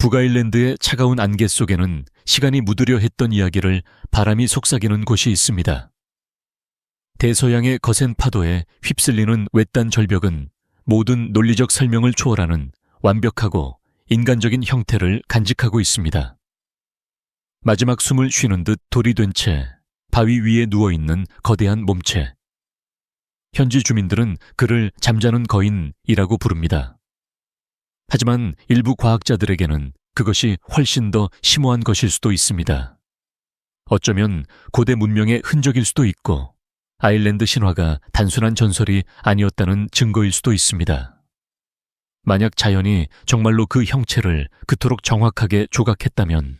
북아일랜드의 차가운 안개 속에는 시간이 묻으려 했던 이야기를 바람이 속삭이는 곳이 있습니다. 대서양의 거센 파도에 휩쓸리는 외딴 절벽은 모든 논리적 설명을 초월하는 완벽하고 인간적인 형태를 간직하고 있습니다. 마지막 숨을 쉬는 듯 돌이 된 채 바위 위에 누워 있는 거대한 몸체. 현지 주민들은 그를 잠자는 거인이라고 부릅니다. 하지만 일부 과학자들에게는 그것이 훨씬 더 심오한 것일 수도 있습니다. 어쩌면 고대 문명의 흔적일 수도 있고 아일랜드 신화가 단순한 전설이 아니었다는 증거일 수도 있습니다. 만약 자연이 정말로 그 형체를 그토록 정확하게 조각했다면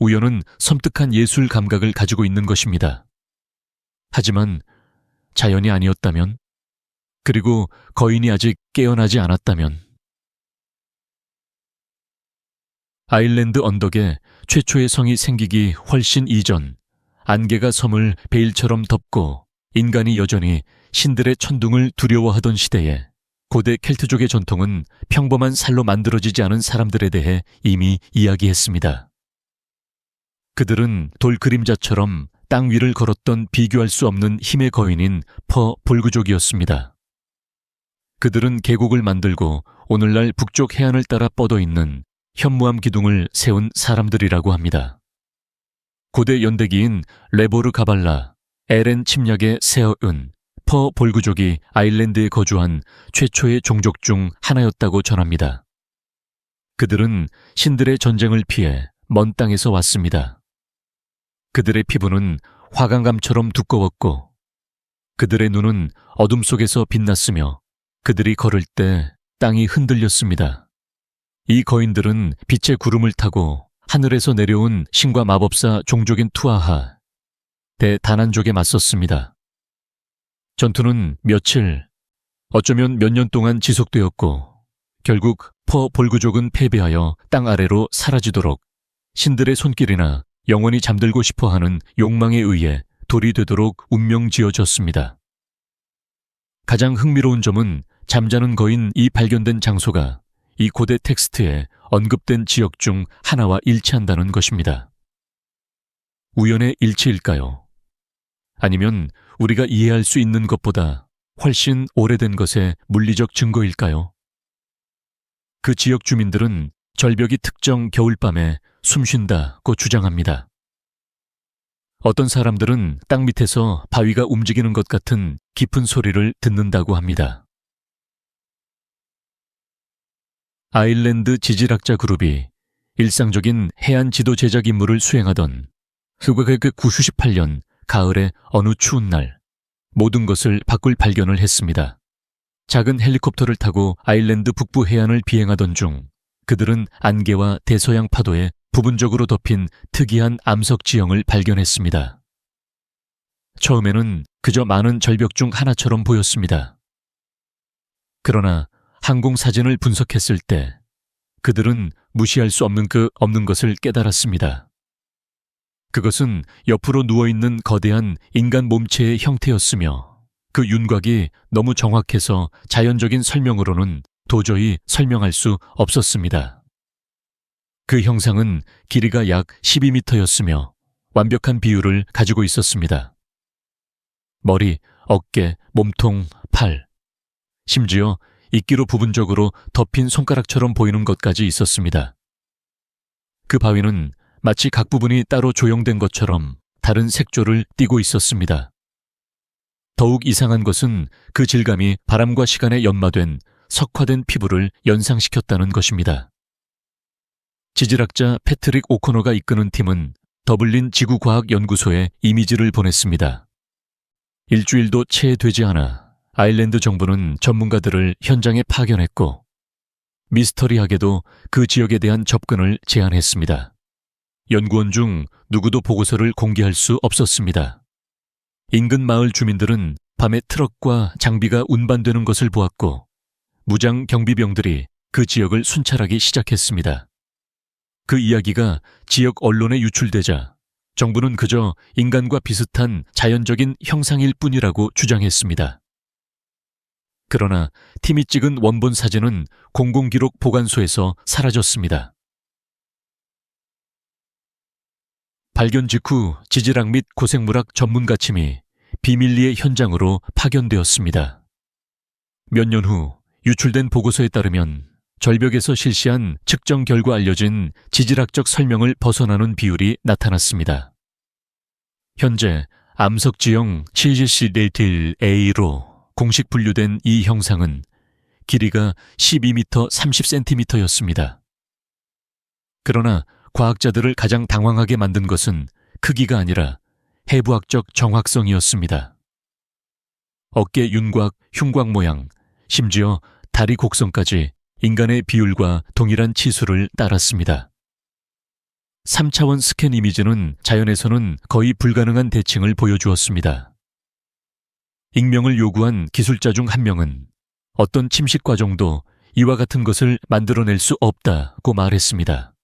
우연은 섬뜩한 예술 감각을 가지고 있는 것입니다. 하지만 자연이 아니었다면 그리고 거인이 아직 깨어나지 않았다면 아일랜드 언덕에 최초의 성이 생기기 훨씬 이전 안개가 섬을 베일처럼 덮고 인간이 여전히 신들의 천둥을 두려워하던 시대에 고대 켈트족의 전통은 평범한 살로 만들어지지 않은 사람들에 대해 이미 이야기했습니다. 그들은 돌 그림자처럼 땅 위를 걸었던 비교할 수 없는 힘의 거인인 퍼 볼그족이었습니다. 그들은 계곡을 만들고 오늘날 북쪽 해안을 따라 뻗어 있는 현무암 기둥을 세운 사람들이라고 합니다. 고대 연대기인 레보르 가발라, 에렌 침략의 세어은, 퍼 볼그족이 아일랜드에 거주한 최초의 종족 중 하나였다고 전합니다. 그들은 신들의 전쟁을 피해 먼 땅에서 왔습니다. 그들의 피부는 화강감처럼 두꺼웠고 그들의 눈은 어둠 속에서 빛났으며 그들이 걸을 때 땅이 흔들렸습니다. 이 거인들은 빛의 구름을 타고 하늘에서 내려온 신과 마법사 종족인 투아하, 대다난족에 맞섰습니다. 전투는 며칠, 어쩌면 몇 년 동안 지속되었고, 결국 퍼 볼그족은 패배하여 땅 아래로 사라지도록 신들의 손길이나 영원히 잠들고 싶어 하는 욕망에 의해 돌이 되도록 운명 지어졌습니다. 가장 흥미로운 점은 잠자는 거인 이 발견된 장소가 이 고대 텍스트에 언급된 지역 중 하나와 일치한다는 것입니다. 우연의 일치일까요? 아니면 우리가 이해할 수 있는 것보다 훨씬 오래된 것의 물리적 증거일까요? 그 지역 주민들은 절벽이 특정 겨울밤에 숨 쉰다고 주장합니다. 어떤 사람들은 땅 밑에서 바위가 움직이는 것 같은 깊은 소리를 듣는다고 합니다. 아일랜드 지질학자 그룹이 일상적인 해안 지도 제작 임무를 수행하던 1998년 가을의 어느 추운 날 모든 것을 바꿀 발견을 했습니다. 작은 헬리콥터를 타고 아일랜드 북부 해안을 비행하던 중 그들은 안개와 대서양 파도에 부분적으로 덮인 특이한 암석 지형을 발견했습니다. 처음에는 그저 많은 절벽 중 하나처럼 보였습니다. 그러나 항공 사진을 분석했을 때 그들은 무시할 수 없는 그 없는 것을 깨달았습니다. 그것은 옆으로 누워있는 거대한 인간 몸체의 형태였으며 그 윤곽이 너무 정확해서 자연적인 설명으로는 도저히 설명할 수 없었습니다. 그 형상은 길이가 약 12m였으며 완벽한 비율을 가지고 있었습니다. 머리, 어깨, 몸통, 팔, 심지어 이끼로 부분적으로 덮인 손가락처럼 보이는 것까지 있었습니다. 그 바위는 마치 각 부분이 따로 조형된 것처럼 다른 색조를 띠고 있었습니다. 더욱 이상한 것은 그 질감이 바람과 시간에 연마된 석화된 피부를 연상시켰다는 것입니다. 지질학자 패트릭 오코너가 이끄는 팀은 더블린 지구과학연구소에 이미지를 보냈습니다. 일주일도 채 되지 않아 아일랜드 정부는 전문가들을 현장에 파견했고 미스터리하게도 그 지역에 대한 접근을 제한했습니다. 연구원 중 누구도 보고서를 공개할 수 없었습니다. 인근 마을 주민들은 밤에 트럭과 장비가 운반되는 것을 보았고 무장 경비병들이 그 지역을 순찰하기 시작했습니다. 그 이야기가 지역 언론에 유출되자 정부는 그저 인간과 비슷한 자연적인 형상일 뿐이라고 주장했습니다. 그러나 팀이 찍은 원본 사진은 공공기록 보관소에서 사라졌습니다. 발견 직후 지질학 및 고생물학 전문가 팀이 비밀리에 현장으로 파견되었습니다. 몇 년 후 유출된 보고서에 따르면 절벽에서 실시한 측정 결과 알려진 지질학적 설명을 벗어나는 비율이 나타났습니다. 현재 암석지형 CGC 레이틸 A로 공식 분류된 이 형상은 길이가 12m 30cm였습니다. 그러나 과학자들을 가장 당황하게 만든 것은 크기가 아니라 해부학적 정확성이었습니다. 어깨 윤곽, 흉곽 모양, 심지어 다리 곡선까지 인간의 비율과 동일한 치수를 따랐습니다. 3차원 스캔 이미지는 자연에서는 거의 불가능한 대칭을 보여주었습니다. 익명을 요구한 기술자 중 한 명은 어떤 침식 과정도 이와 같은 것을 만들어낼 수 없다고 말했습니다.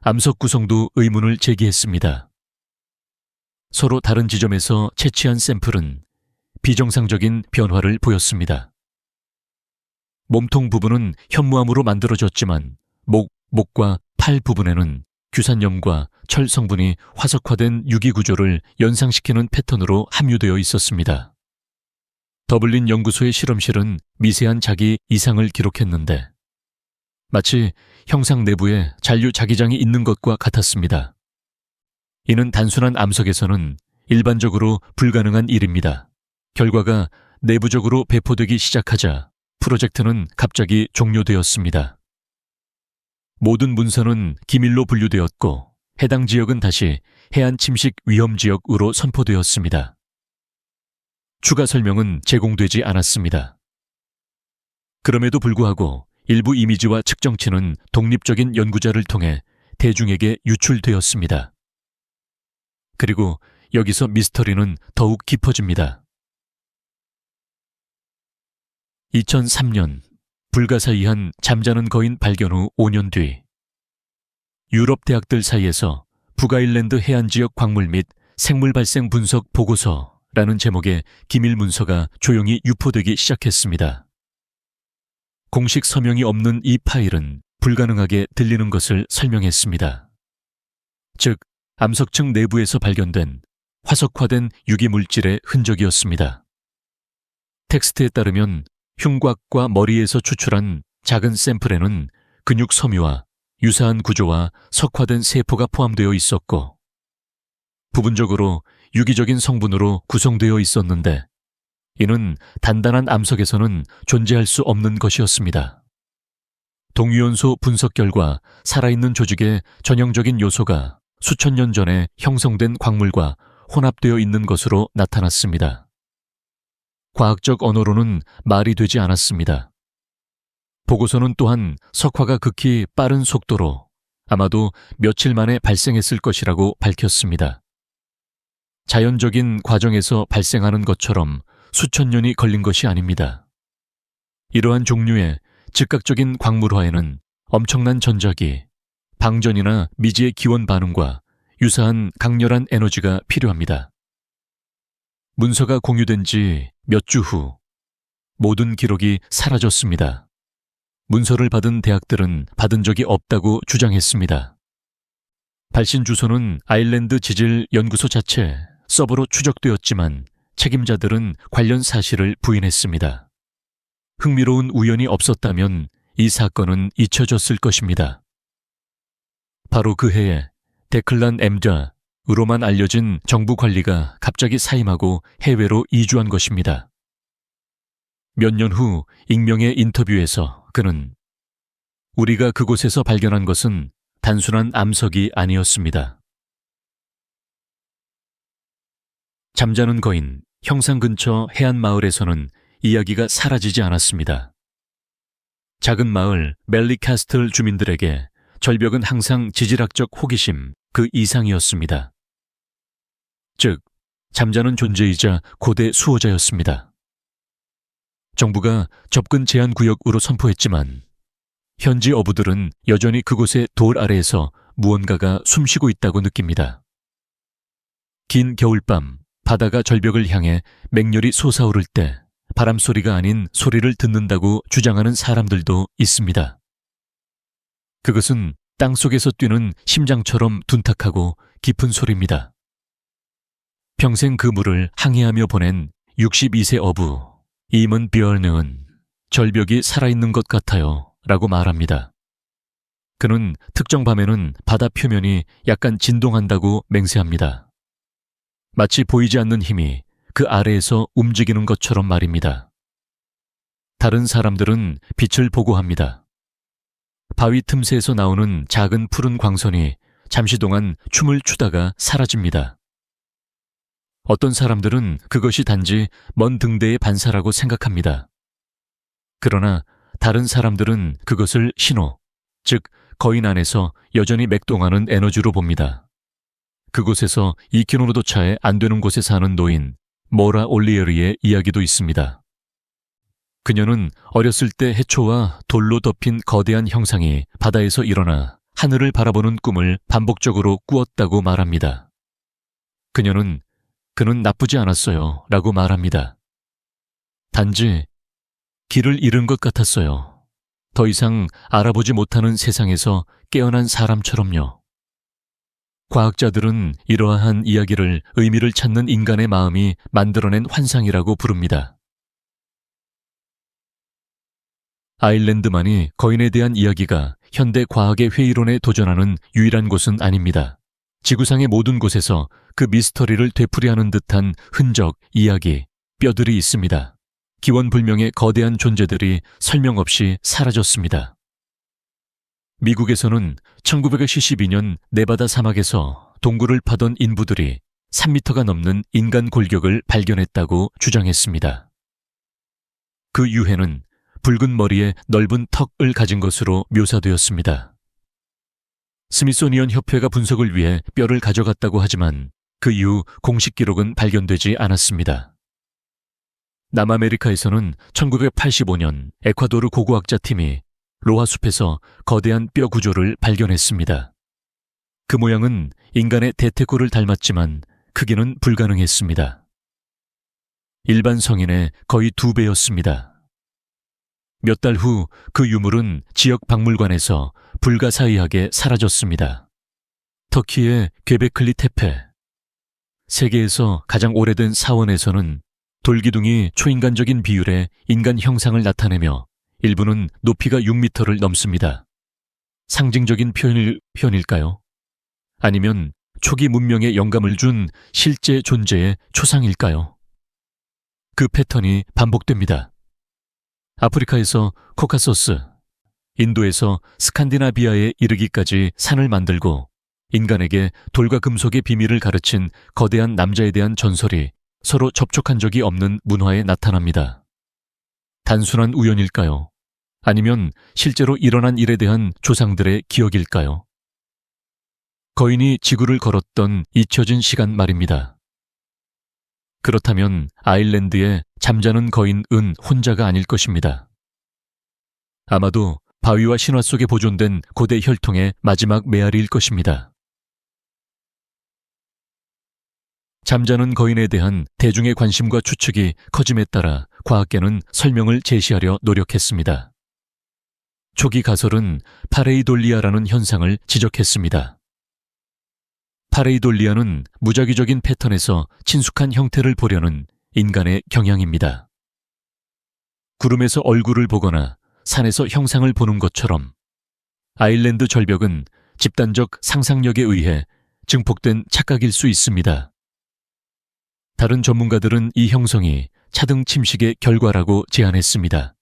암석 구성도 의문을 제기했습니다. 서로 다른 지점에서 채취한 샘플은 비정상적인 변화를 보였습니다. 몸통 부분은 현무암으로 만들어졌지만 목, 목과 팔 부분에는 규산염과 철 성분이 화석화된 유기 구조를 연상시키는 패턴으로 함유되어 있었습니다. 더블린 연구소의 실험실은 미세한 자기 이상을 기록했는데 마치 형상 내부에 잔류 자기장이 있는 것과 같았습니다. 이는 단순한 암석에서는 일반적으로 불가능한 일입니다. 결과가 내부적으로 배포되기 시작하자 프로젝트는 갑자기 종료되었습니다. 모든 문서는 기밀로 분류되었고 해당 지역은 다시 해안 침식 위험 지역으로 선포되었습니다. 추가 설명은 제공되지 않았습니다. 그럼에도 불구하고 일부 이미지와 측정치는 독립적인 연구자를 통해 대중에게 유출되었습니다. 그리고 여기서 미스터리는 더욱 깊어집니다. 2003년 불가사의한 잠자는 거인 발견 후 5년 뒤 유럽 대학들 사이에서 북아일랜드 해안 지역 광물 및 생물 발생 분석 보고서라는 제목의 기밀 문서가 조용히 유포되기 시작했습니다. 공식 서명이 없는 이 파일은 불가능하게 들리는 것을 설명했습니다. 즉, 암석층 내부에서 발견된 화석화된 유기 물질의 흔적이었습니다. 텍스트에 따르면 흉곽과 머리에서 추출한 작은 샘플에는 근육 섬유와 유사한 구조와 석화된 세포가 포함되어 있었고, 부분적으로 유기적인 성분으로 구성되어 있었는데, 이는 단단한 암석에서는 존재할 수 없는 것이었습니다. 동위원소 분석 결과 살아있는 조직의 전형적인 요소가 수천 년 전에 형성된 광물과 혼합되어 있는 것으로 나타났습니다. 과학적 언어로는 말이 되지 않았습니다. 보고서는 또한 석화가 극히 빠른 속도로 아마도 며칠 만에 발생했을 것이라고 밝혔습니다. 자연적인 과정에서 발생하는 것처럼 수천 년이 걸린 것이 아닙니다. 이러한 종류의 즉각적인 광물화에는 엄청난 전자기, 방전이나 미지의 기원 반응과 유사한 강렬한 에너지가 필요합니다. 문서가 공유된 지 몇 주 후 모든 기록이 사라졌습니다. 문서를 받은 대학들은 받은 적이 없다고 주장했습니다. 발신 주소는 아일랜드 지질 연구소 자체 서버로 추적되었지만 책임자들은 관련 사실을 부인했습니다. 흥미로운 우연이 없었다면 이 사건은 잊혀졌을 것입니다. 바로 그 해에 데클란 엠자 으로만 알려진 정부 관리가 갑자기 사임하고 해외로 이주한 것입니다. 몇 년 후 익명의 인터뷰에서 그는 우리가 그곳에서 발견한 것은 단순한 암석이 아니었습니다. 잠자는 거인 형상 근처 해안 마을에서는 이야기가 사라지지 않았습니다. 작은 마을 멜리캐스틀 주민들에게 절벽은 항상 지질학적 호기심 그 이상이었습니다. 즉, 잠자는 존재이자 고대 수호자였습니다. 정부가 접근 제한 구역으로 선포했지만 현지 어부들은 여전히 그곳의 돌 아래에서 무언가가 숨쉬고 있다고 느낍니다. 긴 겨울밤 바다가 절벽을 향해 맹렬히 솟아오를 때 바람 소리가 아닌 소리를 듣는다고 주장하는 사람들도 있습니다. 그것은 땅 속에서 뛰는 심장처럼 둔탁하고 깊은 소리입니다. 평생 그 물을 항해하며 보낸 62세 어부 이먼 비얼능은 절벽이 살아있는 것 같아요 라고 말합니다. 그는 특정 밤에는 바다 표면이 약간 진동한다고 맹세합니다. 마치 보이지 않는 힘이 그 아래에서 움직이는 것처럼 말입니다. 다른 사람들은 빛을 보고 합니다. 바위 틈새에서 나오는 작은 푸른 광선이 잠시 동안 춤을 추다가 사라집니다. 어떤 사람들은 그것이 단지 먼 등대의 반사라고 생각합니다. 그러나 다른 사람들은 그것을 신호, 즉 거인 안에서 여전히 맥동하는 에너지로 봅니다. 그곳에서 2km도 차에 안 되는 곳에 사는 노인 모라 올리에르의 이야기도 있습니다. 그녀는 어렸을 때 해초와 돌로 덮인 거대한 형상이 바다에서 일어나 하늘을 바라보는 꿈을 반복적으로 꾸었다고 말합니다. 그녀는 그는 나쁘지 않았어요. 라고 말합니다. 단지 길을 잃은 것 같았어요. 더 이상 알아보지 못하는 세상에서 깨어난 사람처럼요. 과학자들은 이러한 이야기를 의미를 찾는 인간의 마음이 만들어낸 환상이라고 부릅니다. 아일랜드만이 거인에 대한 이야기가 현대 과학의 회의론에 도전하는 유일한 곳은 아닙니다. 지구상의 모든 곳에서 그 미스터리를 되풀이하는 듯한 흔적, 이야기, 뼈들이 있습니다. 기원불명의 거대한 존재들이 설명 없이 사라졌습니다. 미국에서는 1972년 네바다 사막에서 동굴을 파던 인부들이 3미터가 넘는 인간 골격을 발견했다고 주장했습니다. 그 유해는 붉은 머리에 넓은 턱을 가진 것으로 묘사되었습니다. 스미소니언 협회가 분석을 위해 뼈를 가져갔다고 하지만 그 이후 공식 기록은 발견되지 않았습니다. 남아메리카에서는 1985년 에콰도르 고고학자 팀이 로하 숲에서 거대한 뼈 구조를 발견했습니다. 그 모양은 인간의 대퇴골을 닮았지만 크기는 불가능했습니다. 일반 성인의 거의 두 배였습니다. 몇 달 후 그 유물은 지역 박물관에서 불가사의하게 사라졌습니다. 터키의 괴베클리 테페. 세계에서 가장 오래된 사원에서는 돌기둥이 초인간적인 비율의 인간 형상을 나타내며 일부는 높이가 6미터를 넘습니다. 상징적인 표현일, 표현일까요? 아니면 초기 문명에 영감을 준 실제 존재의 초상일까요? 그 패턴이 반복됩니다. 아프리카에서 코카소스, 인도에서 스칸디나비아에 이르기까지 산을 만들고 인간에게 돌과 금속의 비밀을 가르친 거대한 남자에 대한 전설이 서로 접촉한 적이 없는 문화에 나타납니다. 단순한 우연일까요? 아니면 실제로 일어난 일에 대한 조상들의 기억일까요? 거인이 지구를 걸었던 잊혀진 시간 말입니다. 그렇다면 아일랜드에 잠자는 거인 은 혼자가 아닐 것입니다. 아마도 바위와 신화 속에 보존된 고대 혈통의 마지막 메아리일 것입니다. 잠자는 거인에 대한 대중의 관심과 추측이 커짐에 따라 과학계는 설명을 제시하려 노력했습니다. 초기 가설은 파레이돌리아라는 현상을 지적했습니다. 파레이돌리아는 무작위적인 패턴에서 친숙한 형태를 보려는 인간의 경향입니다. 구름에서 얼굴을 보거나 산에서 형상을 보는 것처럼 아일랜드 절벽은 집단적 상상력에 의해 증폭된 착각일 수 있습니다. 다른 전문가들은 이 형성이 차등 침식의 결과라고 제안했습니다.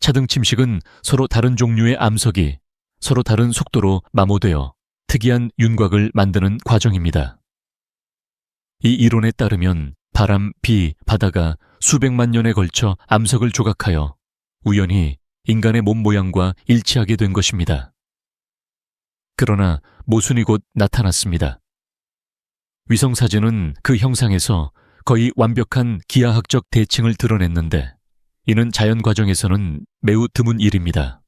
차등 침식은 서로 다른 종류의 암석이 서로 다른 속도로 마모되어 특이한 윤곽을 만드는 과정입니다. 이 이론에 따르면 바람, 비, 바다가 수백만 년에 걸쳐 암석을 조각하여 우연히 인간의 몸 모양과 일치하게 된 것입니다. 그러나 모순이 곧 나타났습니다. 위성 사진은 그 형상에서 거의 완벽한 기하학적 대칭을 드러냈는데 이는 자연 과정에서는 매우 드문 일입니다.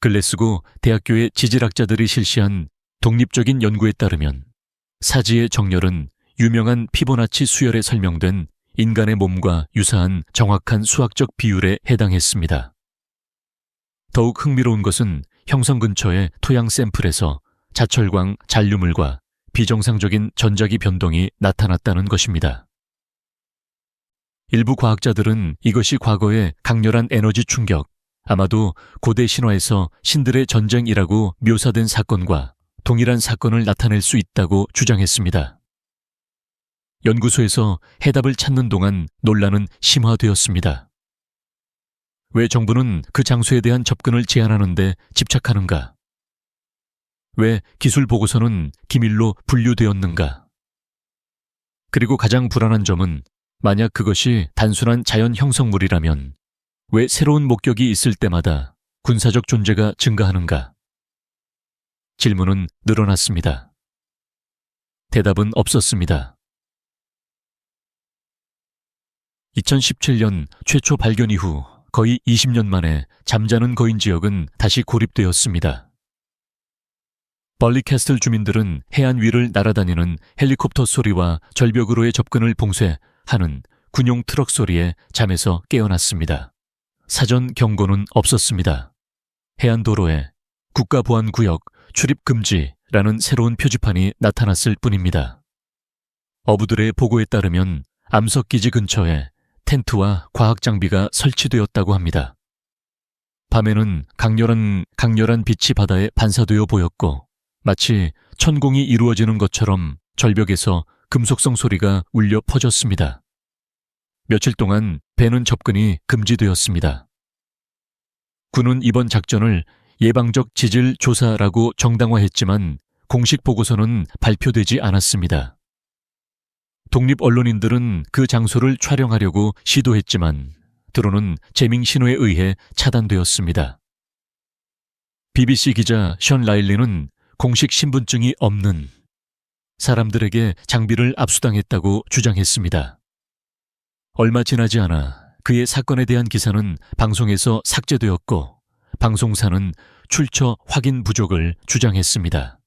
글래스고 대학교의 지질학자들이 실시한 독립적인 연구에 따르면 사지의 정렬은 유명한 피보나치 수열에 설명된 인간의 몸과 유사한 정확한 수학적 비율에 해당했습니다. 더욱 흥미로운 것은 형성 근처의 토양 샘플에서 자철광 잔류물과 비정상적인 전자기 변동이 나타났다는 것입니다. 일부 과학자들은 이것이 과거의 강렬한 에너지 충격, 아마도 고대 신화에서 신들의 전쟁이라고 묘사된 사건과 동일한 사건을 나타낼 수 있다고 주장했습니다. 연구소에서 해답을 찾는 동안 논란은 심화되었습니다. 왜 정부는 그 장소에 대한 접근을 제한하는데 집착하는가? 왜 기술 보고서는 기밀로 분류되었는가? 그리고 가장 불안한 점은 만약 그것이 단순한 자연 형성물이라면 왜 새로운 목격이 있을 때마다 군사적 존재가 증가하는가? 질문은 늘어났습니다. 대답은 없었습니다. 2017년 최초 발견 이후 거의 20년 만에 잠자는 거인 지역은 다시 고립되었습니다. 벌리캐슬 주민들은 해안 위를 날아다니는 헬리콥터 소리와 절벽으로의 접근을 봉쇄하는 군용 트럭 소리에 잠에서 깨어났습니다. 사전 경고는 없었습니다. 해안 도로에 국가보안구역 출입 금지라는 새로운 표지판이 나타났을 뿐입니다. 어부들의 보고에 따르면 암석기지 근처에 텐트와 과학 장비가 설치되었다고 합니다. 밤에는 강렬한 강렬한 빛이 바다에 반사되어 보였고 마치 천공이 이루어지는 것처럼 절벽에서 금속성 소리가 울려 퍼졌습니다. 며칠 동안 배는 접근이 금지되었습니다. 군은 이번 작전을 예방적 지질 조사라고 정당화했지만 공식 보고서는 발표되지 않았습니다. 독립 언론인들은 그 장소를 촬영하려고 시도했지만 드론은 재밍 신호에 의해 차단되었습니다. BBC 기자 션 라일리는 공식 신분증이 없는 사람들에게 장비를 압수당했다고 주장했습니다. 얼마 지나지 않아 그의 사건에 대한 기사는 방송에서 삭제되었고 방송사는 출처 확인 부족을 주장했습니다.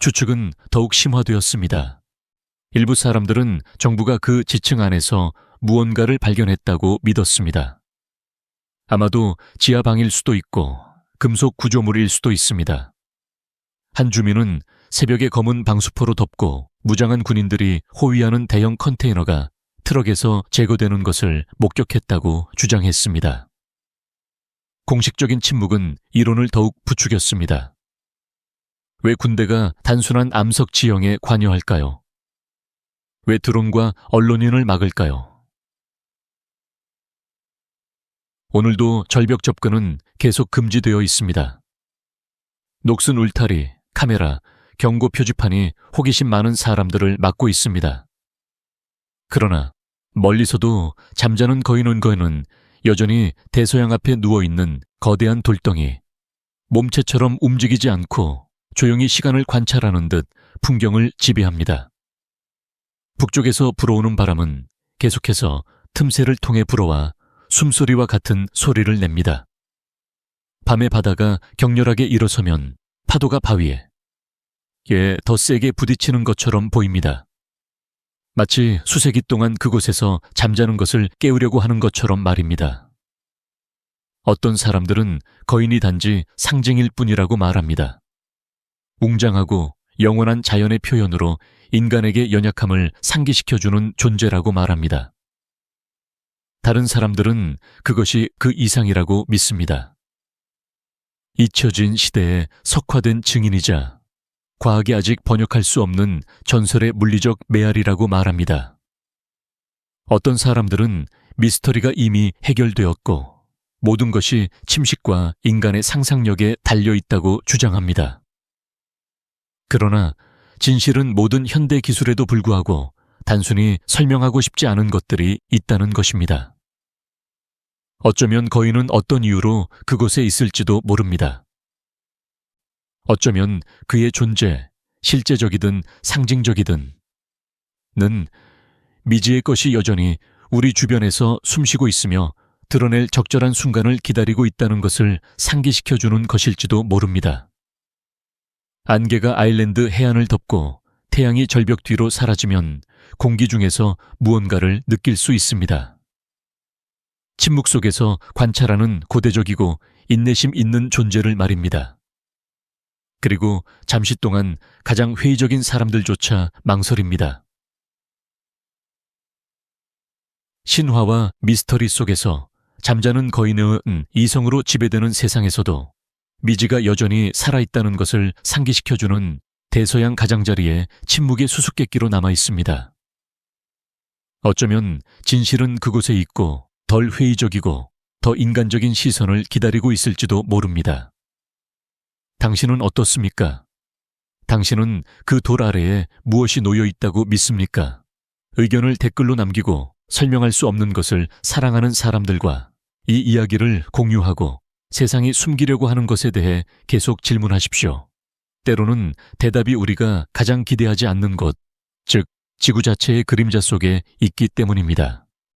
추측은 더욱 심화되었습니다. 일부 사람들은 정부가 그 지층 안에서 무언가를 발견했다고 믿었습니다. 아마도 지하방일 수도 있고 금속 구조물일 수도 있습니다. 한 주민은 새벽에 검은 방수포로 덮고 무장한 군인들이 호위하는 대형 컨테이너가 트럭에서 제거되는 것을 목격했다고 주장했습니다. 공식적인 침묵은 이론을 더욱 부추겼습니다. 왜 군대가 단순한 암석 지형에 관여할까요? 왜 드론과 언론인을 막을까요? 오늘도 절벽 접근은 계속 금지되어 있습니다. 녹슨 울타리, 카메라, 경고 표지판이 호기심 많은 사람들을 막고 있습니다. 그러나 멀리서도 잠자는 거인 온거에는 여전히 대서양 앞에 누워있는 거대한 돌덩이, 몸체처럼 움직이지 않고 조용히 시간을 관찰하는 듯 풍경을 지배합니다. 북쪽에서 불어오는 바람은 계속해서 틈새를 통해 불어와 숨소리와 같은 소리를 냅니다. 밤의 바다가 격렬하게 일어서면 파도가 바위에 예, 더 세게 부딪히는 것처럼 보입니다. 마치 수세기 동안 그곳에서 잠자는 것을 깨우려고 하는 것처럼 말입니다. 어떤 사람들은 거인이 단지 상징일 뿐이라고 말합니다. 웅장하고 영원한 자연의 표현으로 인간에게 연약함을 상기시켜주는 존재라고 말합니다. 다른 사람들은 그것이 그 이상이라고 믿습니다. 잊혀진 시대에 석화된 증인이자 과학이 아직 번역할 수 없는 전설의 물리적 메아리라고 말합니다. 어떤 사람들은 미스터리가 이미 해결되었고 모든 것이 침식과 인간의 상상력에 달려 있다고 주장합니다. 그러나 진실은 모든 현대 기술에도 불구하고 단순히 설명하고 싶지 않은 것들이 있다는 것입니다. 어쩌면 거인은 어떤 이유로 그곳에 있을지도 모릅니다. 어쩌면 그의 존재, 실제적이든 상징적이든, 는 미지의 것이 여전히 우리 주변에서 숨쉬고 있으며 드러낼 적절한 순간을 기다리고 있다는 것을 상기시켜주는 것일지도 모릅니다. 안개가 아일랜드 해안을 덮고 태양이 절벽 뒤로 사라지면 공기 중에서 무언가를 느낄 수 있습니다. 침묵 속에서 관찰하는 고대적이고 인내심 있는 존재를 말입니다. 그리고 잠시 동안 가장 회의적인 사람들조차 망설입니다. 신화와 미스터리 속에서 잠자는 거인의 은 이성으로 지배되는 세상에서도 미지가 여전히 살아있다는 것을 상기시켜주는 대서양 가장자리에 침묵의 수수께끼로 남아 있습니다. 어쩌면 진실은 그곳에 있고 덜 회의적이고 더 인간적인 시선을 기다리고 있을지도 모릅니다. 당신은 어떻습니까? 당신은 그 돌 아래에 무엇이 놓여 있다고 믿습니까? 의견을 댓글로 남기고 설명할 수 없는 것을 사랑하는 사람들과 이 이야기를 공유하고 세상이 숨기려고 하는 것에 대해 계속 질문하십시오. 때로는 대답이 우리가 가장 기대하지 않는 곳, 즉, 지구 자체의 그림자 속에 있기 때문입니다.